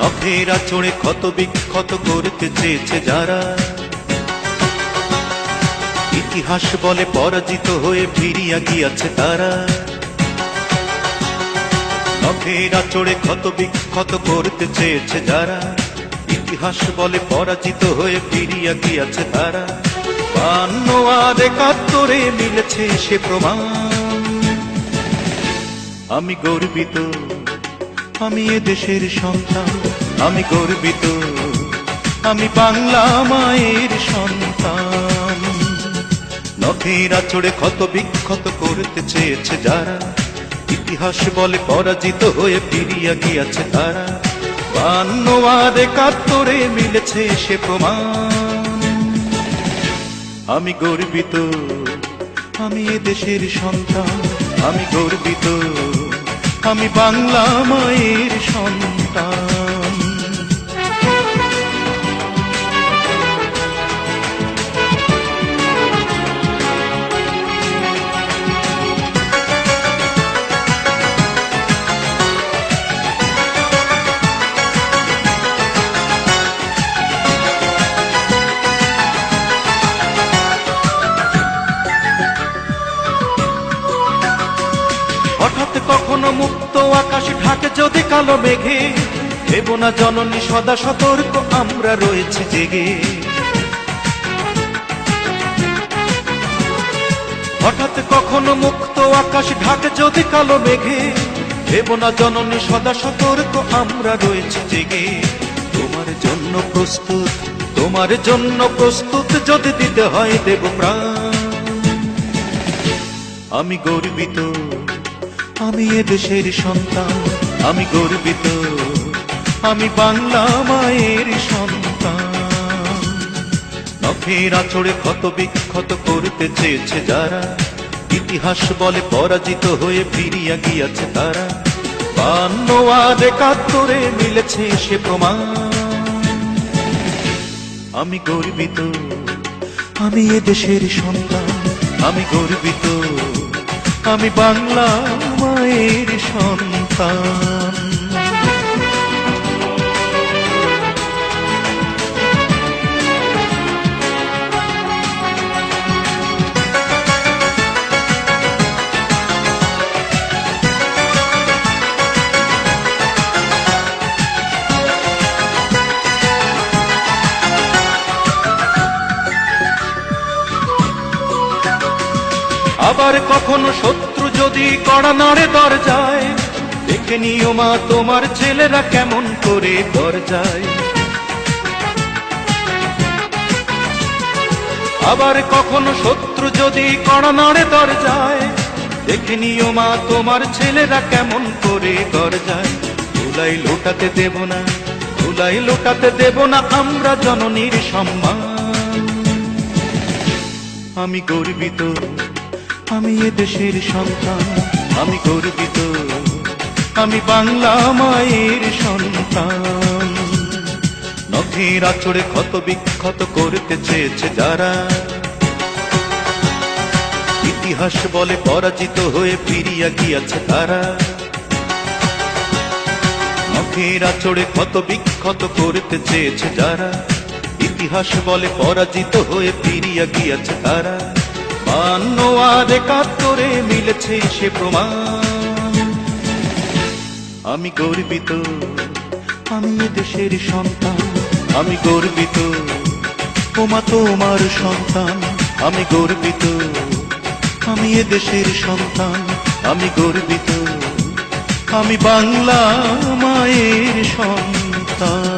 নখেরা চড়ে ক্ষত বিক্ষত করতে চেয়েছে যারা। ইতিহাস বলে পরাজিত হয়ে ফিরিয়া গিয়াছে তারা। নখেরা চড়ে ক্ষত বিক্ষত করতে চেয়েছে যারা। ইতিহাস বলে পরাজিত হয়ে ফিরিয়া গিয়াছে তারা। বান্ন আর একাত্তরে মিলেছে সে প্রমাণ। আমি গর্বিত। আমি এ দেশের সন্তান। আমি গর্বিত, আমি বাংলা মায়ের সন্তান। নখেরা চড়ে ক্ষত বিক্ষত করতে চেয়েছে যারা, ইতিহাস বলে পরাজিত হয়ে ফিরিয়া গিয়াছে তারা। বান্ন আর মিলেছে সে প্রমাণ। আমি গর্বিত, আমি এ দেশের সন্তান। আমি গর্বিত, আমি বাংলা মায়ের হঠাৎ কখনো মুক্ত আকাশ ঢাকে যদি কালো মেঘে দেব না জননী সদা সতর্ক, আমরা রয়েছে জেগে। হঠাৎ কখনো মুক্ত আকাশ ঢাকে যদি কালো মেঘে দেব না জননী সদা সতর্ক, আমরা রয়েছে জেগে। তোমার জন্য প্রস্তুত, তোমার জন্য প্রস্তুত যদি দিতে হয় দেব প্রাণ। আমি গর্বিত আমি এ দেশের সন্তান, আমি গর্বিত, আমি বাংলা মায়ের সন্তান। নখের আচড়ে ক্ষত বিক্ষত করতে চেয়েছে যারা, ইতিহাস বলে পরাজিত হয়ে ফিরিয়া গিয়াছে তারা। বান্ন একাত্তরে মিলেছে সে প্রমাণ। আমি গর্বিত, আমি এ দেশের সন্তান, আমি গর্বিত, আমি বাংলা মায়ের সন্তান। আবার কখনো শত্রু যদি কড়া নাড়ে দরজায়, দেখে নিও মা তোমার ছেলেরা কেমন করে দরজায়। আবার কখনো শত্রু যদি কড়া নাড়ে দরজায়, দেখে নিও মা তোমার ছেলেরা কেমন করে দরজায়। ধুলাই লোটাতে দেব না, ধুলাই লোটাতে দেব না আমরা জননীর সম্মান। আমি গর্বিত আমি এ দেশের সন্তান, আমি গর্বিত। আমি বাংলা মায়ের সন্তান। নখের আচড়ে ক্ষত বিক্ষত করতে চেয়েছে যারা। ইতিহাস বলে পরাজিত হয়ে ফিরিয়া গিয়াছে তারা। নখের আচড়ে ক্ষত বিক্ষত করতে চেয়েছে যারা। ইতিহাস বলে পরাজিত হয়ে ফিরিয়া গিয়াছে তারা। বান্ন আর একাত্তরে মিলেছে সে প্রমাণ। আমি গর্বিত, আমি দেশের সন্তান। আমি গর্বিত তোমা তোমার সন্তান। আমি গর্বিত, আমি এ দেশের সন্তান। আমি গর্বিত, আমি বাংলা মায়ের সন্তান।